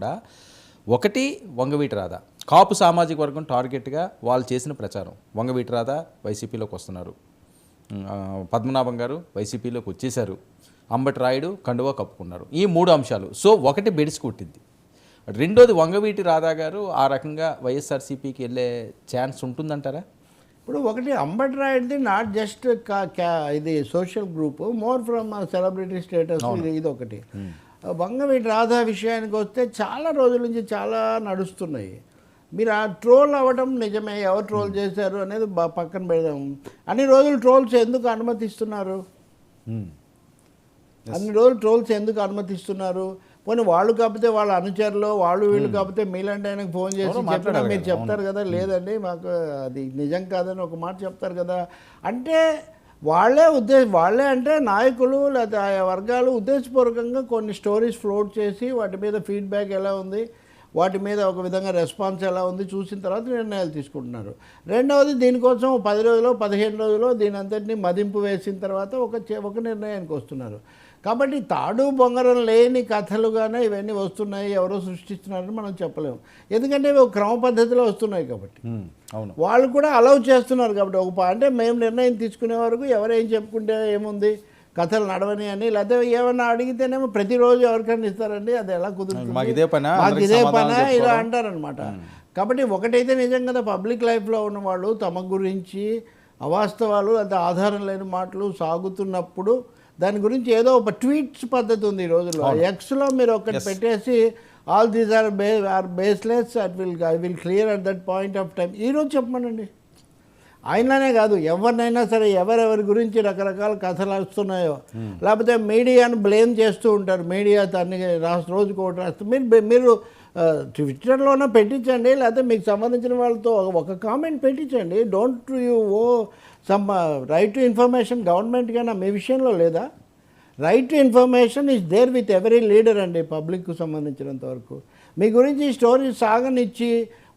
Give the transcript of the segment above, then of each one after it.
కూడా ఒకటి వంగవీటి రాధ. కాపు సామాజిక వర్గం టార్గెట్గా వాళ్ళు చేసిన ప్రచారం. వంగవీటి రాధ వైసీపీలోకి వస్తున్నారు. పద్మనాభం గారు వైసీపీలోకి వచ్చేశారు. అంబటి రాయుడు కండువా కప్పుకున్నారు. ఈ మూడు అంశాలు. సో ఒకటి బెడిసి కొట్టింది. రెండోది వంగవీటి రాధా గారు ఆ రకంగా వైఎస్ఆర్సీపీకి వెళ్ళే ఛాన్స్ ఉంటుందంటారా? ఇప్పుడు ఒకటి అంబట్ రాయుడుది నాట్ జస్ట్ ఇది social group more from celebrity status ఇది ఒకటి. వంగవీటి రాధా విషయానికి వస్తే చాలా రోజుల నుంచి చాలా నడుస్తున్నాయి. మీరు ఆ ట్రోల్ అవ్వడం నిజమే. ఎవరు ట్రోల్ చేశారు అనేది పక్కన పెడదాం. అన్ని రోజులు ట్రోల్స్ ఎందుకు అనుమతిస్తున్నారు? అన్ని రోజులు ట్రోల్స్ ఎందుకు అనుమతిస్తున్నారు? పోనీ వాళ్ళు కాకపోతే వాళ్ళ అనుచరులు వాళ్ళు వీళ్ళు కాకపోతే మీలాంటి ఆయనకు ఫోన్ చేసి చెప్పినా మీరు చెప్తారు కదా లేదండి మాకు అది నిజం కాదని ఒక మాట చెప్తారు కదా. అంటే వాళ్ళే ఉద్దేశ వాళ్ళే అంటే నాయకులు లేదా ఆయా వర్గాలు ఉద్దేశపూర్వకంగా కొన్ని స్టోరీస్ ఫ్లోట్ చేసి వాటి మీద ఫీడ్బ్యాక్ ఎలా ఉంది వాటి మీద ఒక విధంగా రెస్పాన్స్ ఎలా ఉంది చూసిన తర్వాత నిర్ణయాలు తీసుకుంటున్నారు. రెండవది దీనికోసం పది రోజులు పదిహేను రోజులు దీని అంతటిని మదింపు వేసిన తర్వాత ఒక ఒక నిర్ణయానికి వస్తున్నారు. కాబట్టి తాడు బొంగరం లేని కథలుగానే ఇవన్నీ వస్తున్నాయి ఎవరో సృష్టిస్తున్నారని మనం చెప్పలేము. ఎందుకంటే ఇవి క్రమ పద్ధతిలో వస్తున్నాయి కాబట్టి. అవును. వాళ్ళు కూడా అలౌ చేస్తున్నారు కాబట్టి ఒక అంటే మేము నిర్ణయం తీసుకునే వరకు ఎవరేం చెప్పుకుంటే ఏముంది కథలు నడవని అని లేకపోతే ఏమన్నా అడిగితేనేమో ప్రతిరోజు ఎవరికైనా ఇస్తారండి అది ఎలా కుదురుతుంది? మాకు ఇదే పనా? మాకు ఇదే పనా? ఇలా? అంటారనమాట కాబట్టి ఒకటైతే నిజం కదా పబ్లిక్ లైఫ్లో ఉన్న వాళ్ళు తమ గురించి అవాస్తవాలు లేదా ఆధారం లేని మాటలు సాగుతున్నప్పుడు దాని గురించి ఏదో ఒక ట్వీట్స్ పద్ధతి ఉంది ఈ రోజుల్లో. ఎక్స్లో మీరు ఒకటి పెట్టేసి all these are bay are baseless at will I will clear at that point of time ఈరోజు చెప్పమనండి. ఆయననే కాదు ఎవరినైనా సరే ఎవరెవరి గురించి రకరకాల కథలు వస్తున్నాయో లేకపోతే మీడియాను బ్లేమ్ చేస్తూ ఉంటారు. మీడియా దాన్ని రాసి రోజుకు ఒకటి రాస్తూ మీరు మీరు ట్విట్టర్లోనే పెట్టించండి లేకపోతే మీకు సంబంధించిన వాళ్ళతో ఒక comment పెట్టించండి. Don't you own some right to information government కన్నా మీ విషయంలో లేదా? Right to information is there with every leader అండి పబ్లిక్కు సంబంధించినంత వరకు. మీ గురించి ఈ స్టోరీ సాగనిచ్చి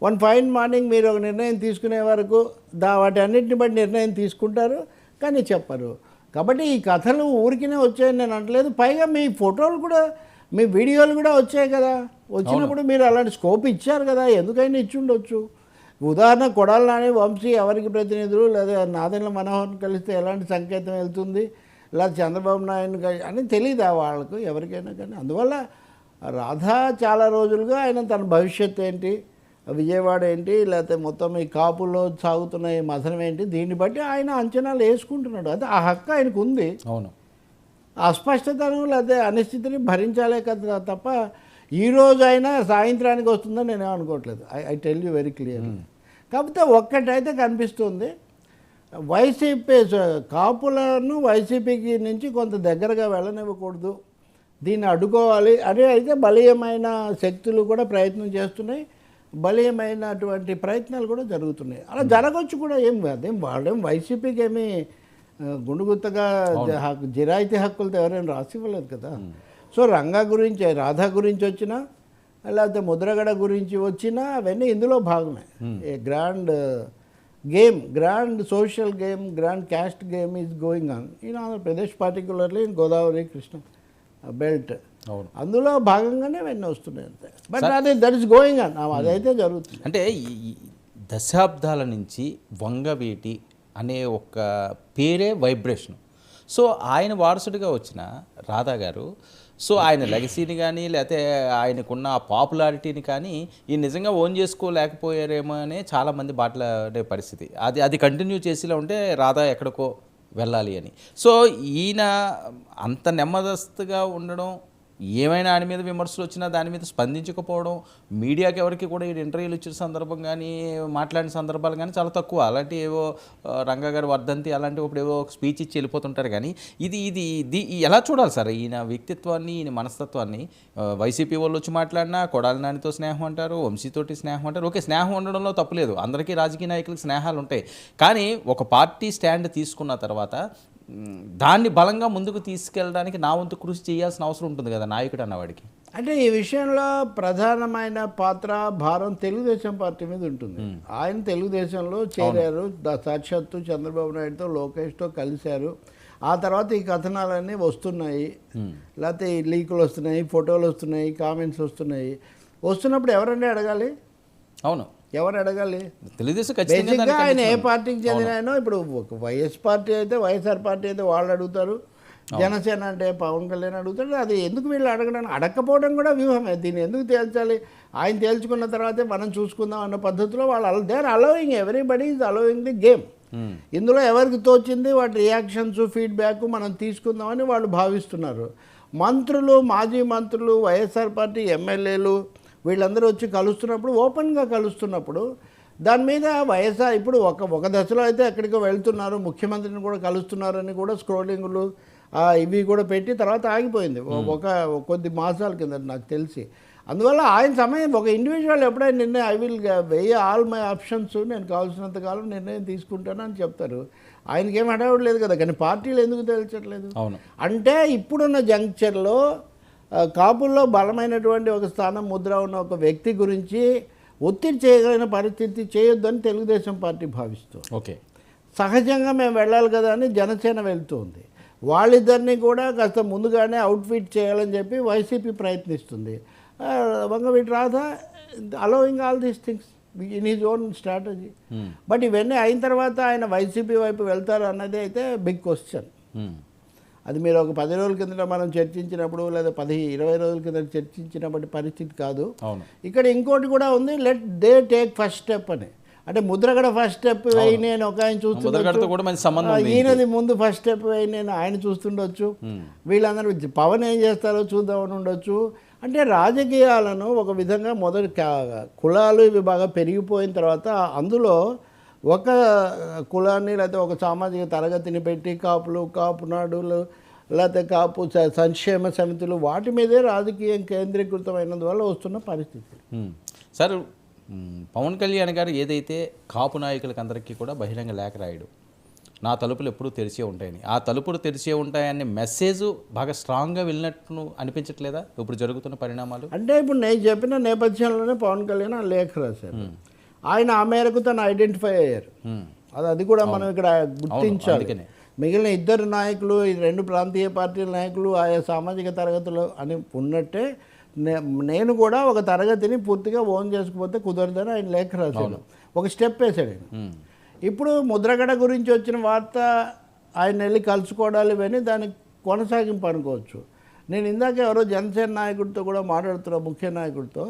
వన్ ఫైన్ మార్నింగ్ మీరు ఒక నిర్ణయం తీసుకునే వరకు దా వాటి అన్నింటిని బట్టి నిర్ణయం తీసుకుంటారు కానీ చెప్పరు. కాబట్టి ఈ కథలు ఊరికినే వచ్చాయని నేను అనట్లేదు పైగా మీ ఫోటోలు కూడా మీ వీడియోలు కూడా వచ్చాయి కదా. వచ్చినప్పుడు మీరు అలాంటి స్కోప్ ఇచ్చారు కదా. ఎందుకైనా ఇచ్చి ఉండొచ్చు. ఉదాహరణ కొడాలి నాని వంశీ ఎవరికి ప్రతినిధులు? లేదా నాదెండ్ల మనోహర్ని కలిస్తే ఎలాంటి సంకేతం వెళ్తుంది? లేదా చంద్రబాబు నాయుడు అని తెలియదా వాళ్ళకు? ఎవరికైనా కానీ. అందువల్ల రాధా చాలా రోజులుగా ఆయన తన భవిష్యత్ ఏంటి? విజయవాడ ఏంటి? లేకపోతే మొత్తం ఈ కాపుల్లో సాగుతున్న ఈ మథనం ఏంటి? దీన్ని బట్టి ఆయన అంచనాలు వేసుకుంటున్నాడు. అంటే ఆ హక్కు ఆయనకు ఉంది. అవును. అస్పష్టతను లేకపోతే అనిశ్చితిని భరించాలే కదా తప్ప ఈ రోజు అయినా సాయంత్రానికి వస్తుందని నేను అనుకోవట్లేదు. I I tell you very clear కాకపోతే ఒక్కటైతే కనిపిస్తుంది. వైసీపీ కాపులను వైసీపీకి నుంచి కొంత దగ్గరగా వెళ్ళనివ్వకూడదు. దీన్ని అడ్డుకోవాలి. అదే అయితే బలీయమైన శక్తులు కూడా ప్రయత్నం చేస్తున్నాయి. బలీయమైనటువంటి ప్రయత్నాలు కూడా జరుగుతున్నాయి. అలా జరగవచ్చు కూడా ఏం అదేం వాళ్ళేం వైసీపీకి ఏమీ గుండుగుత్తగా జిరాయితీ హక్కులతో ఎవరైనా రాసి ఇవ్వలేదు కదా సో రంగా గురించి రాధా గురించి వచ్చినా లేకపోతే ముద్రగడ గురించి వచ్చినా అవన్నీ ఇందులో భాగమే. A grand game grand social game grand caste game is going on. In Andhra Pradesh particularly in Godavari Krishna belt అవును. అందులో భాగంగానే అవన్నీ వస్తున్నాయి అంతే. బట్ అదే దట్ ఇస్ గోయింగ్ ఆన్ అదైతే జరుగుతుంది. అంటే దశాబ్దాల నుంచి వంగవీటి అనే ఒక పేరే వైబ్రేషన్. సో ఆయన వారసుడిగా వచ్చిన రాధా గారు సో ఆయన లెగసీని కానీ లేకపోతే ఆయనకున్న ఆ పాపులారిటీని కానీ ఈ నిజంగా ఓన్ చేసుకోలేకపోయారేమో అనే చాలామంది బాటలాడే పరిస్థితి. అది అది కంటిన్యూ చేసేలా ఉంటే రాధా ఎక్కడికో వెళ్ళాలి అని. సో ఈయన అంత నెమ్మదస్తుగా ఉండడం ఏమైనా ఆయన మీద విమర్శలు వచ్చినా దాని మీద స్పందించకపోవడం మీడియాకి ఎవరికి కూడా ఈ ఇంటర్వ్యూలు ఇచ్చిన సందర్భం కానీ మాట్లాడిన సందర్భాలు కానీ చాలా తక్కువ. అలాంటి ఏవో ఆ, రంగా గారి వర్ధంతి అలాంటి ఇప్పుడు ఏవో స్పీచ్ ఇచ్చి వెళ్ళిపోతుంటారు కానీ ఇది ఇది ఇది ఎలా చూడాలి సార్? ఈయన వ్యక్తిత్వాన్ని ఈయన మనస్తత్వాన్ని వైసీపీ వాళ్ళు వచ్చి మాట్లాడినా కొడాలి నానితో స్నేహం అంటారు వంశీతోటి స్నేహం అంటారు. ఓకే స్నేహం ఉండడంలో తప్పులేదు అందరికీ రాజకీయ నాయకులకు స్నేహాలు ఉంటాయి. కానీ ఒక పార్టీ స్టాండ్ తీసుకున్న తర్వాత దాన్ని బలంగా ముందుకు తీసుకెళ్ళడానికి నా వంతు కృషి చేయాల్సిన అవసరం ఉంటుంది కదా నాయకుడు అన్నవాడికి. అంటే ఈ విషయంలో ప్రధానమైన పాత్ర భారం తెలుగుదేశం పార్టీ మీద ఉంటుంది. ఆయన తెలుగుదేశంలో చేరారు సాక్షాత్తు చంద్రబాబు నాయుడుతో లోకేష్తో కలిశారు. ఆ తర్వాత ఈ కథనాలన్నీ వస్తున్నాయి. లేకపోతే ఈ లీకులు వస్తున్నాయి ఫోటోలు వస్తున్నాయి కామెంట్స్ వస్తున్నాయి. వస్తున్నప్పుడు ఎవరండి అడగాలి? అవును. ఎవరు అడగాలి? తెలుగుదేశం ఖచ్చితంగా ఆయన ఏ. పార్టీకి చెందిన ఆయన ఇప్పుడు వైఎస్ పార్టీ అయితే వైఎస్ఆర్ పార్టీ అయితే వాళ్ళు అడుగుతారు. జనసేన అంటే పవన్ కళ్యాణ్ అడుగుతాడు. అది ఎందుకు వీళ్ళు అడగడానికి అడగకపోవడం కూడా వ్యూహమే. దీన్ని ఎందుకు తేల్చాలి? ఆయన తేల్చుకున్న తర్వాతే మనం చూసుకుందాం అన్న పద్ధతిలో వాళ్ళు they are allowing everybody is allowing the game. ఇందులో ఎవరికి తోచింది? వాటి రియాక్షన్స్ ఫీడ్బ్యాక్ మనం తీసుకుందామని వాళ్ళు భావిస్తున్నారు. మంత్రులు మాజీ మంత్రులు వైఎస్ఆర్ పార్టీ ఎమ్మెల్యేలు వీళ్ళందరూ వచ్చి కలుస్తున్నప్పుడు ఓపెన్గా కలుస్తున్నప్పుడు దాని మీద వైఎస్ఆర్ ఇప్పుడు ఒక ఒక దశలో అయితే ఎక్కడికో వెళ్తున్నారు ముఖ్యమంత్రిని కూడా కలుస్తున్నారని కూడా స్క్రోలింగ్లు ఇవి కూడా పెట్టి తర్వాత ఆగిపోయింది. ఒక కొద్ది మాసాల కింద నాకు తెలిసి. అందువల్ల ఆయన సమయం ఒక ఇండివిజువల్ ఎప్పుడైనా నిర్ణయం I will weigh all my options నేను కావాల్సినంత కాలం నిర్ణయం తీసుకుంటాను అని చెప్తారు. ఆయనకి ఏం హడావుడు లేదు కదా కానీ పార్టీలు ఎందుకు తేల్చట్లేదు? అవును. అంటే ఇప్పుడున్న జంక్చర్లో కాపుల్లో బలమైనటువంటి ఒక స్థానం ముద్ర ఉన్న ఒక వ్యక్తి గురించి ఒత్తిడి చేయగలిగిన పరిస్థితి చేయొద్దని తెలుగుదేశం పార్టీ భావిస్తుంది. ఓకే. సహజంగా మేము వెళ్ళాలి కదా అని జనసేన వెళ్తుంది. వాళ్ళిద్దరిని కూడా కాస్త ముందుగానే అవుట్ఫిట్ చేయాలని చెప్పి వైసీపీ ప్రయత్నిస్తుంది. Vangaveeti Radha allowing all these things in his own strategy. But ఇవన్నీ అయిన తర్వాత ఆయన వైసీపీ వైపు వెళ్తారు అన్నది అయితే బిగ్ క్వశ్చన్. అది మీరు ఒక పది రోజుల కింద మనం చర్చించినప్పుడు లేదా పది ఇరవై రోజుల కింద చర్చించినప్పటి పరిస్థితి కాదు. ఇక్కడ ఇంకోటి కూడా ఉంది let they take first step అని. అంటే ముద్రగడ ఫస్ట్ స్టెప్ వేయి నేను ఒక ఆయన చూస్తుండొచ్చు. ఉంది ఈయనది ముందు ఫస్ట్ స్టెప్ వేయి నేను ఆయన చూస్తుండొచ్చు. వీళ్ళందరూ పవన్ ఏం చేస్తారో చూద్దామని ఉండొచ్చు. అంటే రాజకీయాలను ఒక విధంగా మొదటి కులాలు ఇవి బాగా పెరిగిపోయిన తర్వాత అందులో ఒక కులాన్ని లేకపోతే ఒక సామాజిక తరగతిని పెట్టి కాపులు కాపు నాడులు లేకపోతే కాపు సంక్షేమ సమితులు వాటి మీదే రాజకీయం కేంద్రీకృతమైనందువల్ల వస్తున్న పరిస్థితి. సార్ పవన్ కళ్యాణ్ గారు ఏదైతే కాపు నాయకులకు అందరికీ కూడా బహిరంగ లేఖ రాయడు నా తలుపులు ఎప్పుడూ తెరిచే ఉంటాయని. ఆ తలుపులు తెరిచే ఉంటాయనే మెసేజ్ బాగా స్ట్రాంగ్గా వెళ్ళినట్టు అనిపించట్లేదా? ఇప్పుడు జరుగుతున్న పరిణామాలు? అంటే ఇప్పుడు నేను చెప్పిన నేపథ్యంలోనే పవన్ కళ్యాణ్ ఆ లేఖ రాశారు. ఆయన ఆ మేరకు తను ఐడెంటిఫై అయ్యారు. అది అది కూడా మనం ఇక్కడ గుర్తించాలి. మిగిలిన ఇద్దరు నాయకులు ఈ రెండు ప్రాంతీయ పార్టీల నాయకులు ఆయా సామాజిక తరగతులు అని ఉన్నట్టే నే- నేను కూడా ఒక తరగతిని పూర్తిగా ఓన్ చేసుకుపోతే కుదరదని ఆయన లేఖ రాశాడు. ఒక స్టెప్ వేశాడు ఆయన. ఇప్పుడు ముద్రగడ గురించి వచ్చిన వార్త ఆయన వెళ్ళి కలుసుకోవడాలు ఇవన్నీ దానికి కొనసాగింపు అనుకోవచ్చు. నేను ఇందాక ఎవరో జనసేన నాయకుడితో కూడా మాట్లాడుతున్నా ముఖ్య నాయకుడితో.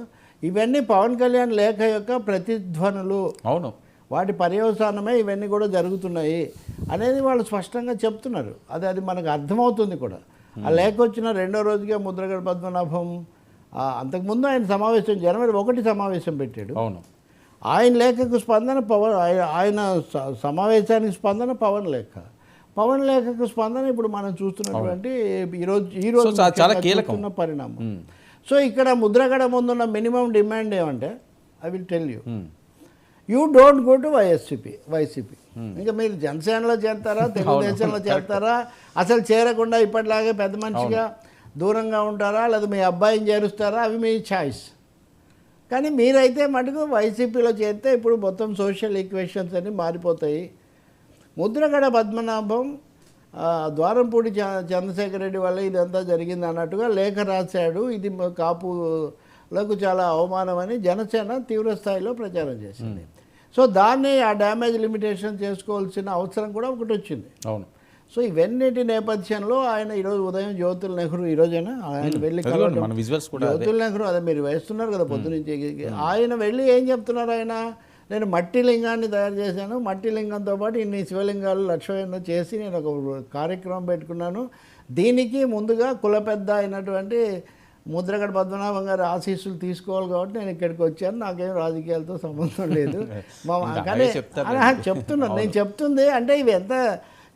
ఇవన్నీ పవన్ కళ్యాణ్ లేఖ యొక్క ప్రతిధ్వనులు. అవును. వాటి పర్యవసానమే ఇవన్నీ కూడా జరుగుతున్నాయి అనేది వాళ్ళు స్పష్టంగా చెప్తున్నారు. అది అది మనకు అర్థమవుతుంది కూడా. ఆ లేఖ వచ్చిన రెండో రోజుగా ముద్రగడ పద్మనాభం అంతకుముందు ఆయన సమావేశం జనవరి ఒకటి సమావేశం పెట్టాడు. అవును. ఆయన లేఖకు స్పందన పవన్ ఆయ- ఆయన సమావేశానికి స్పందన పవన్ లేఖ. పవన్ లేఖకు స్పందన ఇప్పుడు మనం చూస్తున్నటువంటి ఈరోజు ఈ రోజు సో చా- చాలా కీలకం. పరిణామం. సో ఇక్కడ ముద్రగడ ముందున్న మినిమం డిమాండ్ ఏమంటే I will tell you. You don't go to YSCP YCP ఇంకా మీరు జనసేనలో చేస్తారా తెలుగుదేశంలో చేస్తారా అసలు చేరకుండా ఇప్పటిలాగే పెద్ద మనిషిగా దూరంగా ఉంటారా? లేదా మీ అబ్బాయిని చేరుస్తారా? అవి మీ ఛాయిస్ కానీ మీరైతే మటుకు వైసీపీలో చేరితే ఇప్పుడు మొత్తం సోషల్ ఈక్వేషన్స్ అన్నీ మారిపోతాయి. ముద్రగడ పద్మనాభం ద్వారంపూడి చంద్రశేఖర్ రెడ్డి వల్ల ఇదంతా జరిగింది అన్నట్టుగా లేఖ రాశాడు. ఇది కాపులకు చాలా అవమానం అని జనసేన తీవ్ర స్థాయిలో ప్రచారం చేసింది. సో దాన్ని ఆ డ్యామేజ్ లిమిటేషన్ చేసుకోవాల్సిన అవసరం కూడా ఒకటి వచ్చింది. అవును. సో ఇవన్నిటి నేపథ్యంలో ఆయన ఈరోజు ఉదయం జ్యోతుల్ నెహ్రూ ఈరోజైనా ఆయన వెళ్ళి జ్యోతుల్ నెహ్రూ అదే మీరు వేస్తున్నారు కదా పొద్దునుంచి. ఆయన వెళ్ళి ఏం చెప్తున్నారు ఆయన? నేను మట్టి లింగాన్ని తయారు చేశాను. మట్టి లింగంతో పాటు ఇన్ని శివలింగాలు లక్ష ఎన్నో చేసి నేను ఒక కార్యక్రమం పెట్టుకున్నాను. దీనికి ముందుగా కుల పెద్ద అయినటువంటి ముద్రగడ పద్మనాభం గారి ఆశీస్సులు తీసుకోవాలి కాబట్టి నేను ఇక్కడికి వచ్చాను. నాకేం రాజకీయాలతో సంబంధం లేదు. మా కానీ చెప్తున్నాను నేను చెప్తుంది అంటే ఇవి ఎంత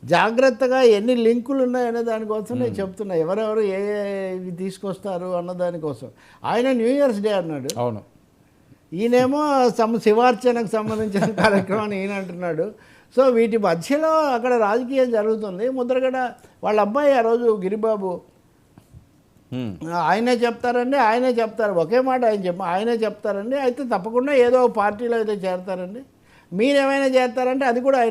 జాగ్రత్తగా ఎన్ని లింకులు ఉన్నాయనే దానికోసం నేను చెప్తున్నా. ఎవరెవరు ఏ ఏ ఇవి తీసుకొస్తారు అన్న దానికోసం. ఆయన న్యూ ఇయర్స్ డే అన్నాడు. అవును. ఈయనేమో సమ శివార్చనకు సంబంధించిన కార్యక్రమాన్ని ఈయన అంటున్నాడు. సో వీటి మధ్యలో అక్కడ రాజకీయం జరుగుతుంది. ముద్రగడ వాళ్ళ అబ్బాయి ఆ రోజు గిరిబాబు. ఆయనే చెప్తారండి ఆయనే చెప్తారు. ఒకే మాట ఆయన చెప్ప ఆయనే చెప్తారండి. అయితే తప్పకుండా ఏదో పార్టీలో అయితే చేరతారండి. మీరేమైనా చేస్తారంటే అది కూడా